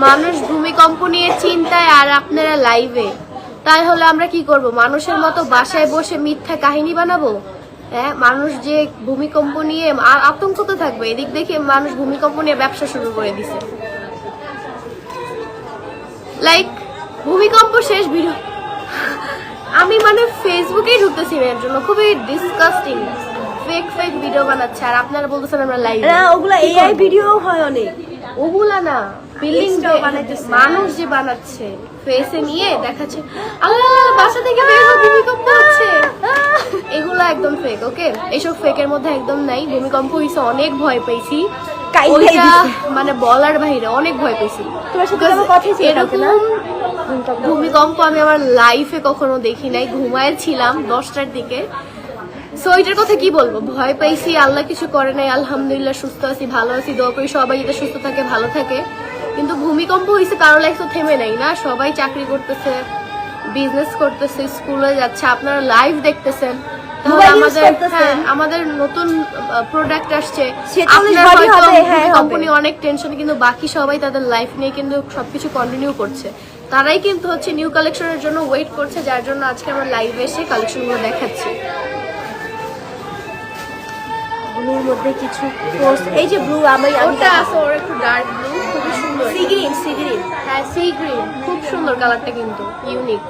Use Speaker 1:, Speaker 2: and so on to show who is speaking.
Speaker 1: মানুষ ভূমিকম্প নিয়ে চিন্তায় আর আপনারা লাইভে তাই হলে আমরা কি করব? মানুষের মতো বাসায় বসে মিথ্যা কাহিনী বানাবো? হ্যাঁ মানুষ যে ভূমিকম্প নিয়ে আ- আতঙ্ক তো থাকবে। এদিক দেখে মানুষ ভূমিকম্প নিয়ে ব্যবসা শুরু করে দিছে। লাইক ভূমিকম্প শেষ ভিডিও। আমি মানে ফেসবুকেই ঢুকতেছি এর জন্য। খুবই ডিসকাস্টিং ফেক ফেক ভিডিও বানাচ্ছে। আর আপনারা বলতেছেন আমরা লাইভ
Speaker 2: না ওগুলা এআই ভিডিও হয় অনেক।
Speaker 1: ওগুলা না। বিল্ডিং মানুষ যে বানাচ্ছে ফেসে নিয়ে দেখাচ্ছে আল্লাহ বাসা থেকে বের ভূমিকম্প হচ্ছে। এগুলা একদম ফেক ওকে এইসব ফেকের মধ্যে একদম নাই। ভূমিকম্প হইছে অনেক ভয় পেয়েছি। ওইটা মানে বলার বাইরে অনেক ভয় পেয়েছি? এরকম ভূমিকম্প। আমি আমার লাইফে কখনো দেখি নাই। ঘুমায় ছিলাম দশটার দিকে। সো এটার কথা কি বলব? ভয় পাইছি আল্লাহ কিছু করে নাই আলহামদুলিল্লাহ সুস্থ আছি ভালো আছি দোয়া করি সবাই যাতে সুস্থ থাকে ভালো থাকে। কিন্তু ভূমিকম্প হয়েছে কারও লাইফ তো থেমে নাই না। সবাই চাকরি করতেছে বিজনেস করতেছে স্কুলে যাচ্ছে আপনারা লাইভ দেখতেছেন। তাহলে আমাদের হ্যাঁ, আমাদের নতুন প্রোডাক্ট আসছে।
Speaker 2: হ্যাঁ।
Speaker 1: কোম্পানি অনেক টেনশন কিন্তু বাকি সবাই তাদের লাইফ নিয়ে কিন্তু সবকিছু কন্টিনিউ করছে। তারাই কিন্তু হচ্ছে নিউ কালেকশনের জন্য ওয়েট করছে যার জন্য আজকে আমরা লাইভে এসে কালেকশনগুলো দেখাচ্ছি।
Speaker 2: ব্লুর মধ্যে কিছু এই যে ব্লু আমি
Speaker 1: ওটা আছে ওর একটু dark blue
Speaker 2: sea green sea green
Speaker 1: হ্যাঁ সি গ্রিন খুব সুন্দর কালারটা কিন্তু ইউনিক